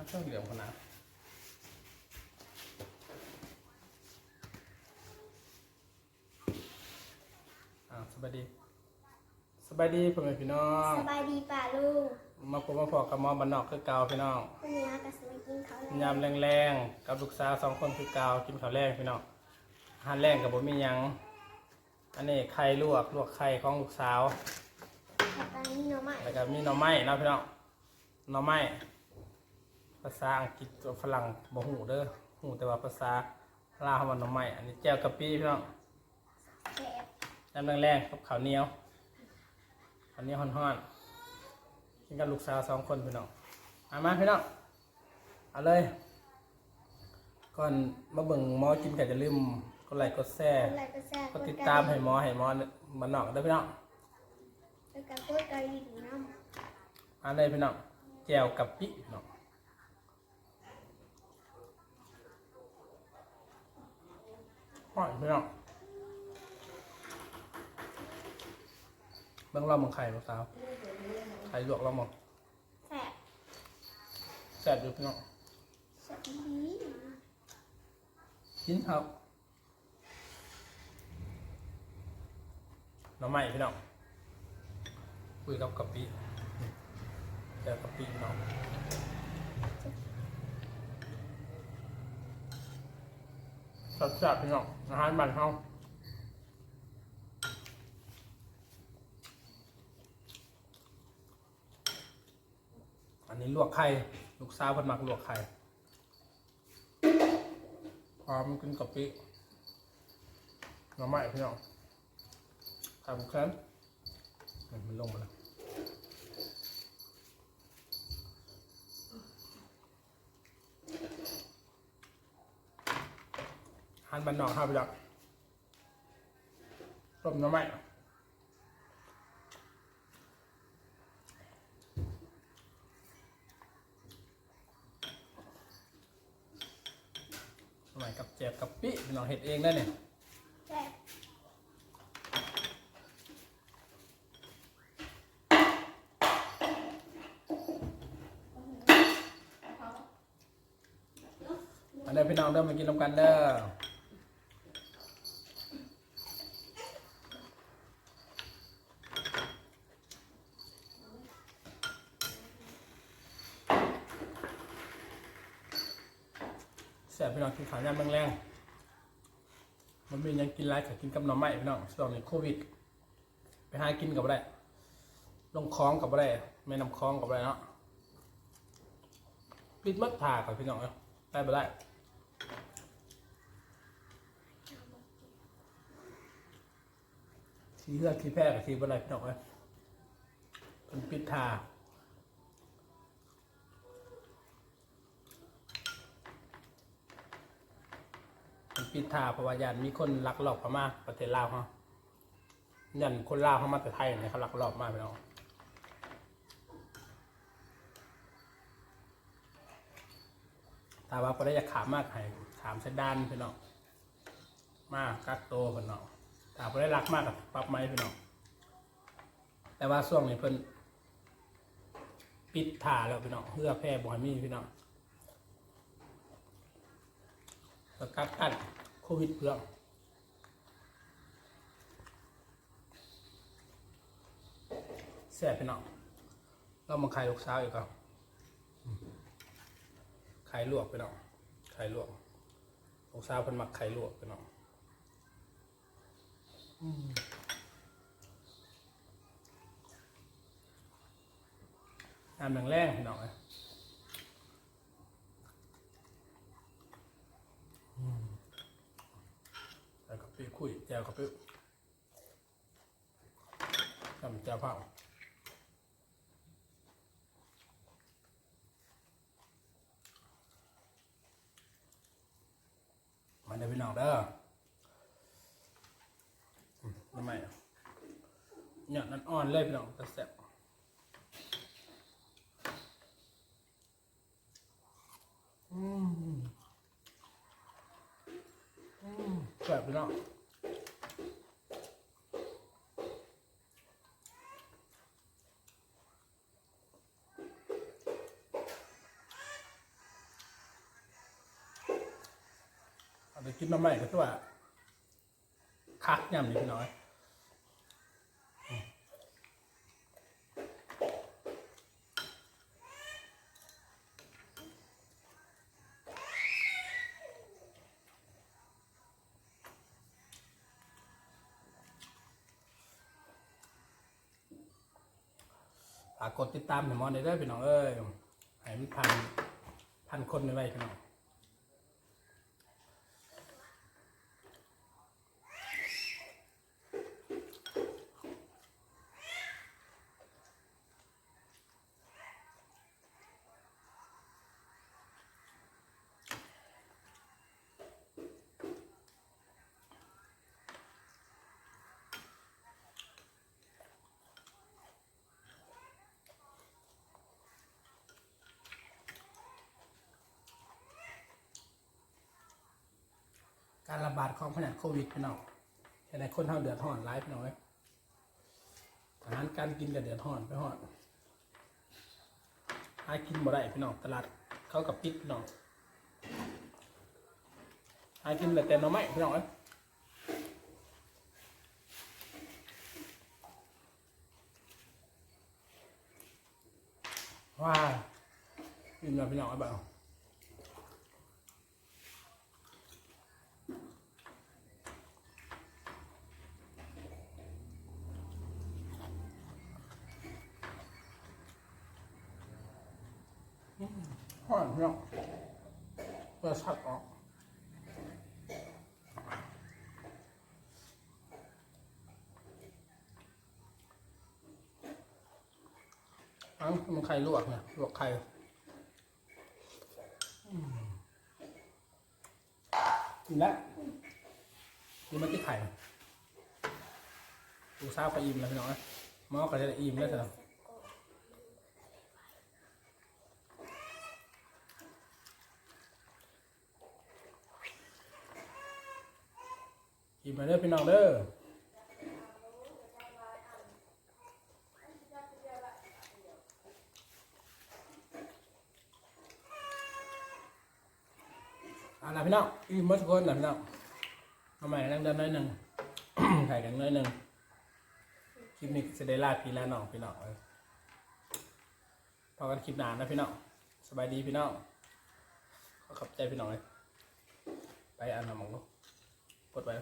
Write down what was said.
ถ้าเครื่องเหลืองคนนะอ่าสบายดีสบายดีพ่อแม่พี่น้อง สบายดีป่าลูกมาพบมาพอกับหมอบันนอกคือเก่าพี่น้องวันนี้อากาศสวยกินเขาวแล้วยามแรงๆกับลูกสาวสองคนคือเก่ากินข้าวแรงพี่น้องอาหารแรงกับบ่มีหยัง อันนี้ไข่ลวกลวกไข่ของลูกสาวกับตอนนี้เนาะใหม่แล้วก็มีหน่อไม้เนาะพี่น้องหน่อไม้ ภาษาอังกฤษกับฝรั่งบ่ฮู้เด้อฮู้แต่ว่าภาษาลาวมันหน่อไม้อันนี้แจ่วกะปิพี่น้องแซ่บน้ำแรงๆกับข้าวเหนียวข้าวเหนียวฮ้อนๆกินกับลูกสาวสองคนพี่น้องเอามาพี่น้องเอาเลย ก่อนมาเบิ่งหมอกินก็จะลืมกดไลค์กดแชร์อะไรก็แซ่บกดติดตามให้หมอให้หมอมันนอกเด้อพี่น้องแล้วก็พูดกะหรี่น้เอันเลยพี่น้องแจ่วกับปิพี่น้อง ห่อยพี่น้องเบิ่งเรามองไข่ลูกสาวไข่ลวกเรามองำแซ่บแซ่บอยู่พี่น้องแซ่บดีกินครับหน้ำใหม่พี่น้องคุยกับกะปิแจ่วกะปิพี่น้อง แซ่บๆพี่น้องอาหารบ้านเฮาอันนี้ลวกไข่ลูกสาวเพิ่นมักลวกไข่พร้อมกินกะปิหน้ำใหม่พี่น้องทำแค่นนี่มันลงมาแล้ว หันบันนอกห้าไปแล้วต้มน้ำใหม่หน้ำใหม่กับแจบกับปิพี่น้องเห็ดเองได้เนี่ยแซ่บอันนี้พี่น้องเริ่มมากินน้ำกันเด้อ ซ่บพี่น้องกินข้าวยำแรงๆมันมียังกินไรก็กินกับหน่อไม้พี่น้องช่วงนี้โควิด ไปหากินกับอะไรลงคลองกับอะไรแม่น้ำคลองกับอะไรเนาะปิดมัดผ่ากับพี่น้องเนาะได้ไปได้สีเลือดสีแพรกับสีบะไรพี่น้องเอ้ยเป็นปิดทา ปิดทาเพราะว่าญาติมีคนลักลอบเข้ามาประเทศลาวเขายันคนลาวเข้ามาแต่ไทยเนี่ยเขาลักลอบมาพี่น้องถ้าว่าพอได้อยากขามมากให้ขามเสดานพี่น้องมากกักโตวพี่น้องถ้าบ่ได้รักมากกับปรับไม้พี่น้องแต่ว่าช่วงนี้เพิ่นปิดถ่าแล้วพี่น้องเพื่อแพร่บ่ให้มีพี่น้องสกัดกั้น วิดเพื่องแซ่บพี่น้องเรามาไข่ลูกสาวอีกครับไข่ลวกพี่น้องไข่ลวกลูกสาวเพิ่นมักไข่ลวกพี่น้องน้ำแรงๆพี่น้อยอืมใส่กะปิคุยแจ วกะปิทำแจวเผามาเด้พี่น้องเด้อทำไมเนี่ยนั่นอ่อนเลยพี่น้องแต่แซ่บอืมอืมแกินมาใหม่ก็คือว่าคักย่ำนี่พี่น้อยฝากกดติดตามหน่อยมอนได้เด้อพี่น้องเอ้ยให้มันพันพันคนไว้พี่น้อง การระบาดของพยาธิโควิดพี่น้องเห็นไหมคนเท่าเดือดร้อนร้ายพี่น้องอาหารการกินก็เดือดร้อนไปร้อนหากินบ่ได้พี่น้องตลาดเขากับปิดพี่น้องหากินแต่แต่หน่อไม้พี่น้องเอ้ว้าวกินแล้วพี่น้องไอ้บ่า ห่อนพี่น้องเพื่อชักออกอันมันไข่ลวกเนี่ยลวกไข่อืมแล้วนี่มันที่ไข่ดูซาไปอิ่มแล้วพี่น้องนะมอก็จะได้อิ่มแล้วเถอะ กินมาเด้อพี่น้องเด้อเอาล่ะพี่น้องอิ่มหมดทุกคนนะพี่น้องเอาใหม่นั่งเดินน้อยหนึ่งถ่ายกันน้อยหนึ่งคลิปนี้จะได้ลาพี่แล้วน้องพี่น้องเอ้ยพอกันคลิปหนานนะพี่น้องสบายดีพี่น้องขอขอบใจพี่น้องเลยไปอ่านหนังมังลูกดไป